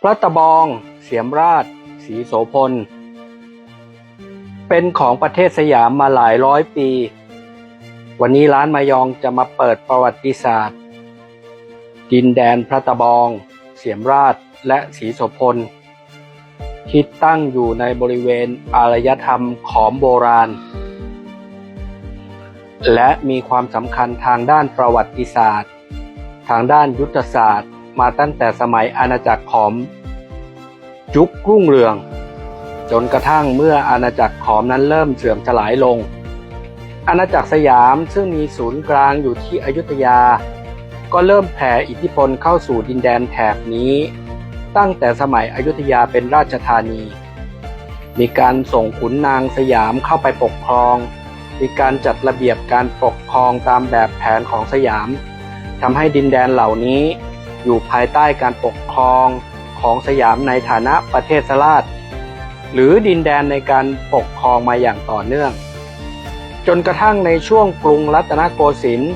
พระตะบอง เสียมราชสีโสพล เป็นของประเทศสยามมาหลายร้อยปี วันนี้ร้านมายองจะมาเปิดประวัติศาสตร์ ดินแดนพระตะบอง เสียมราช และสีโสพล ที่ตั้งอยู่ในบริเวณอารยธรรมขอมโบราณ และมีความสำคัญทางด้านประวัติศาสตร์ ทางด้านยุทธศาสตร์ มาตั้งแต่สมัยอาณาจักรขอม ยุครุ่งเรือง จนกระทั่งเมื่ออาณาจักรขอมนั้นเริ่มเสื่อมสลายลง อาณาจักรสยามซึ่งมีศูนย์กลางอยู่ที่อยุธยา ก็เริ่มแผ่อิทธิพลเข้าสู่ดินแดนแถบนี้ ตั้งแต่สมัยอยุธยาเป็นราชธานี มีการส่งขุนนางสยามเข้าไปปกครอง มีการจัดระเบียบการปกครองตามแบบแผนของสยามทำให้ดินแดนเหล่านี้ อยู่ภายใต้การปกครองของสยามในฐานะประเทศสลาดหรือดินแดนในการปกครองมาอย่างต่อเนื่อง จนกระทั่งในช่วงกรุงรัตนโกสินทร์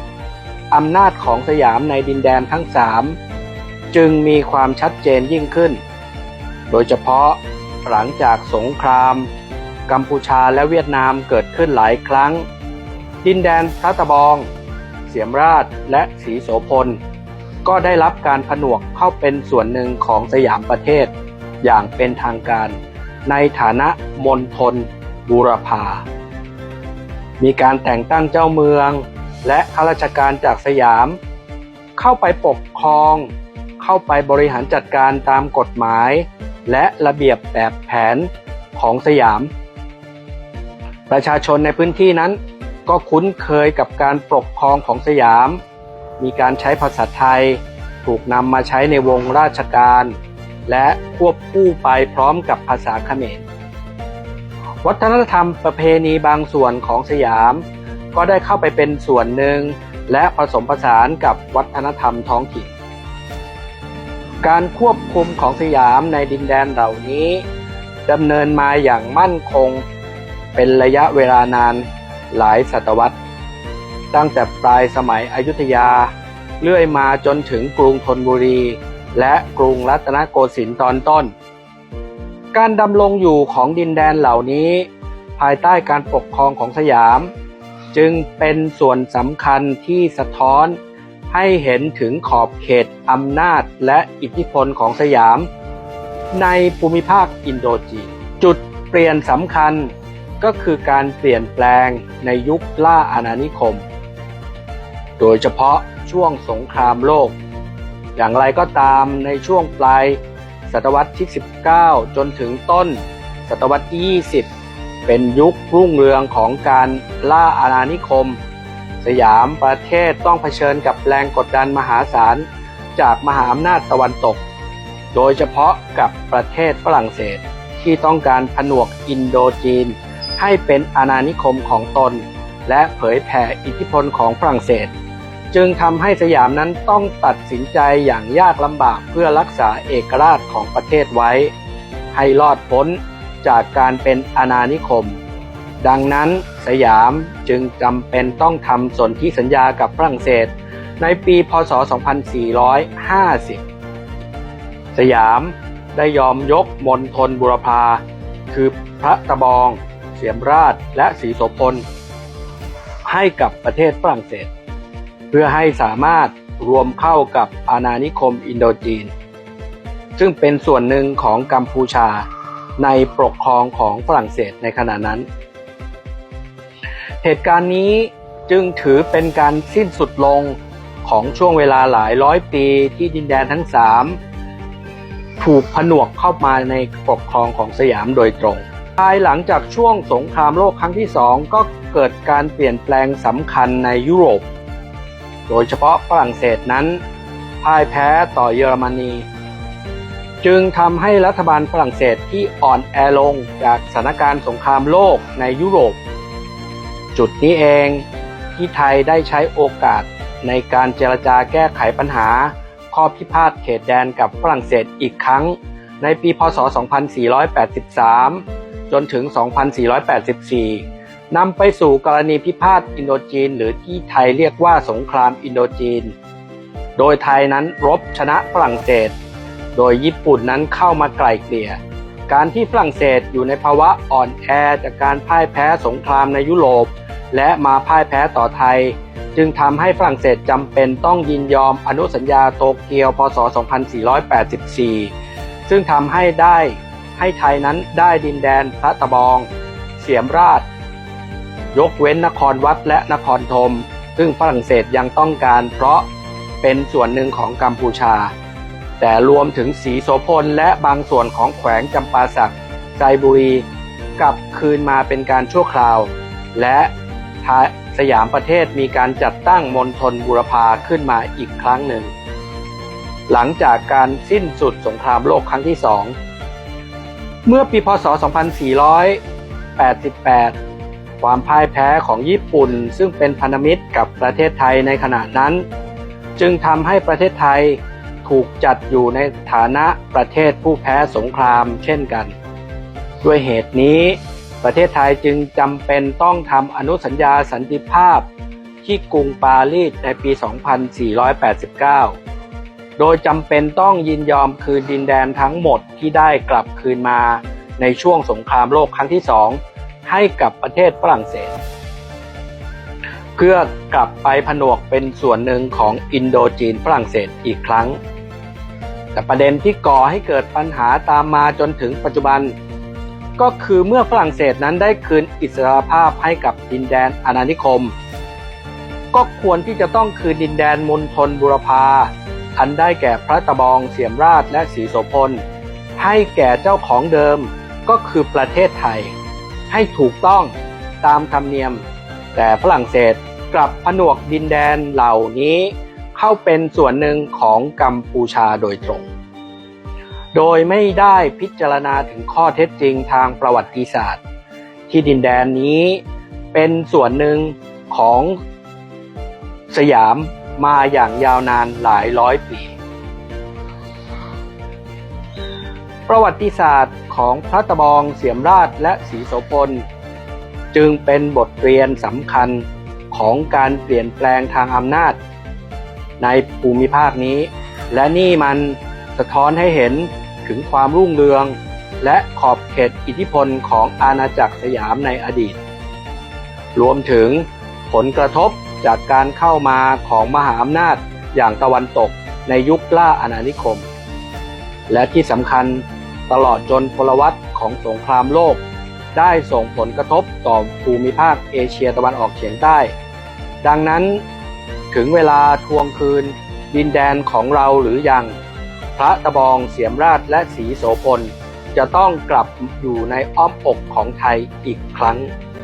อำนาจของสยามในดินแดนทั้งสามจึงมีความชัดเจนยิ่งขึ้น โดยเฉพาะหลังจากสงคราม กัมพูชาและเวียดนามเกิดขึ้นหลายครั้ง ดินแดนพระตะบอง เสียมราชและศรีโสพล ก็ได้รับการผนวกเข้าเป็นส่วนหนึ่งของสยามประเทศ อย่างเป็นทางการ ในฐานะมณฑลบูรพา มีการแต่งตั้งเจ้าเมือง และข้าราชการจากสยาม เข้าไปปกครอง เข้าไปบริหารจัดการตามกฎหมาย และระเบียบแบบแผนของสยาม ประชาชนในพื้นที่นั้นก็คุ้นเคยกับการปกครองของสยาม มีการใช้ภาษาไทย ถูกนำมาใช้ในวงราชการ และควบคู่ไปพร้อมกับภาษาเขมร วัฒนธรรมประเพณีบางส่วนของสยาม ก็ได้เข้าไปเป็นส่วนหนึ่ง และผสมผสานกับวัฒนธรรมท้องถิ่น การควบคุมของสยามในดินแดนเหล่านี้ดำเนินมาอย่างมั่นคง เป็นระยะเวลานานหลายศตวรรษ ตั้งแต่ปลายสมัยอยุธยา เลื่อยมาจนถึงกรุงธนบุรี และกรุงรัตนโกสินทร์ตอนต้น การดำรงอยู่ของดินแดนเหล่านี้ ภายใต้การปกครองของสยาม จึงเป็นส่วนสำคัญที่สะท้อนให้เห็นถึงขอบเขตอำนาจและอิทธิพลของสยาม ในภูมิภาคอินโดจีนจุดเปลี่ยนสำคัญก็คือการเปลี่ยนแปลงในยุคล่าอาณานิคม โดยเฉพาะช่วงสงครามโลก อย่างไรก็ตามในช่วงปลายศตวรรษที่ 19 จนถึงต้น ศตวรรษที่ 20 เป็นยุครุ่งเรืองของการล่าอาณานิคม สยามประเทศต้องเผชิญกับแรงกดดันมหาศาลจากมหาอำนาจตะวันตก โดยเฉพาะกับประเทศฝรั่งเศสที่ต้องการผนวกอินโดจีน ให้เป็นอาณานิคมของตน และเผยแผ่อิทธิพลของฝรั่งเศส จึงทำให้สยามนั้นต้องตัดสินใจอย่างยากลำบากเพื่อรักษาเอกราชของประเทศไว้ ให้รอดพ้นจากการเป็นอาณานิคม ดังนั้นสยามจึงจำเป็นต้องทำสนธิสัญญากับฝรั่งเศส ในปีพศ 2450 สยามได้ยอมยกมณฑลบุรพา คือพระตะบอง เสียมราชและศรีโสพลให้กับประเทศฝรั่งเศส เพื่อให้สามารถรวมเข้ากับอาณานิคมอินโดจีน ซึ่งเป็นส่วนหนึ่งของกัมพูชาในปกครองของฝรั่งเศสในขณะนั้น เหตุการณ์นี้จึงถือเป็นการสิ้นสุดลงของช่วงเวลาหลายร้อยปีที่ดินแดนทั้งสามถูกผนวกเข้ามาในปกครองของสยามโดยตรง ภายหลังจากช่วงสงครามโลกครั้งที่สองก็เกิดการเปลี่ยนแปลงสำคัญในยุโรป โดยเฉพาะฝรั่งเศสนั้นพ่ายแพ้ต่อเยอรมนี จึงทำให้รัฐบาลฝรั่งเศสที่อ่อนแอลงจากสถานการณ์สงครามโลกในยุโรป จุดนี้เองที่ไทยได้ใช้โอกาสในการเจรจาแก้ไขปัญหา ข้อพิพาทเขตแดนกับฝรั่งเศสอีกครั้ง ในปีพศ 2483 จนถึง 2484 นำไปสู่กรณีพิพาทอินโดจีน หรือที่ไทยเรียกว่าสงครามอินโดจีน โดยไทยนั้นรบชนะฝรั่งเศส โดยญี่ปุ่นนั้นเข้ามาไกล่เกลี่ย การที่ฝรั่งเศสอยู่ในภาวะอ่อนแอจากการพ่ายแพ้สงครามในยุโรป และมาพ่ายแพ้ต่อไทย จึงทำให้ฝรั่งเศสจำเป็นต้องยินยอมอนุสัญญาโตเกียว พศ 2484 ซึ่งทำให้ได้ให้ไทยนั้นได้ดินแดนพระตะบอง เสียมราช ยกเว้นนครวัดและนครธม ซึ่งฝรั่งเศสยังต้องการเพราะเป็นส่วนหนึ่งของกัมพูชา แต่รวมถึงสีโสพลและบางส่วนของแขวงจำปาสักไซบุรีกลับคืนมาเป็นการชั่วคราว และสยามประเทศมีการจัดตั้งมณฑลบุรพาขึ้นมาอีกครั้งหนึ่ง หลังจากการสิ้นสุดสงครามโลกครั้งที่สอง เมื่อปีพศ 2488 ความพ่ายแพ้ของญี่ปุ่น ซึ่งเป็นพันธมิตรกับประเทศไทยในขณะนั้น จึงทำให้ประเทศไทยถูกจัดอยู่ในฐานะประเทศผู้แพ้สงครามเช่นกัน ด้วยเหตุนี้ ประเทศไทยจึงจำเป็นต้องทำอนุสัญญาสันติภาพที่กรุงปารีสในปี 2489 โดยจำเป็นต้องยินยอมคืนดินแดนทั้งหมดที่ได้กลับคืนมาในช่วงสงครามโลกครั้งที่สอง ให้กับประเทศฝรั่งเศส เพื่อกลับไปผนวกเป็นส่วนหนึ่งของอินโดจีนฝรั่งเศสอีกครั้ง แต่ประเด็นที่ก่อให้เกิดปัญหาตามมาจนถึงปัจจุบัน ก็คือเมื่อฝรั่งเศสนั้นได้คืนอิสรภาพให้กับดินแดนอาณานิคม ก็ควรที่จะต้องคืนดินแดนมณฑลบุรพาอันได้แก่พระตะบองเสียมราชและศรีโสพลให้แก่เจ้าของเดิมก็คือประเทศไทย ให้ถูกต้องตามธรรมเนียม แต่ฝรั่งเศสกลับผนวกดินแดนเหล่านี้ เข้าเป็นส่วนหนึ่งของกัมพูชาโดยตรง โดยไม่ได้พิจารณาถึงข้อเท็จจริงทางประวัติศาสตร์ ที่ดินแดนนี้เป็นส่วนหนึ่งของสยามมาอย่างยาวนานหลายร้อยปี ประวัติศาสตร์ของพระตะบองเสียมราชและศรีโสพลจึงเป็นบทเรียนสำคัญของการเปลี่ยนแปลงทางอำนาจ ในภูมิภาคนี้ และนี่มันสะท้อนให้เห็นถึงความรุ่งเรือง และขอบเขตอิทธิพลของอาณาจักรสยามในอดีต รวมถึงผลกระทบจากการเข้ามาของมหาอำนาจอย่างตะวันตกในยุคล่าอาณานิคม และที่สำคัญ ตลอดจนพลวัตของสงครามโลก ได้ส่งผลกระทบต่อภูมิภาคเอเชียตะวันออกเฉียงใต้ ดังนั้นถึงเวลาทวงคืน ดินแดนของเราหรือยัง พระตะบองเสียมราชและสีโสพลจะต้องกลับอยู่ในอ้อมอกของไทยอีกครั้ง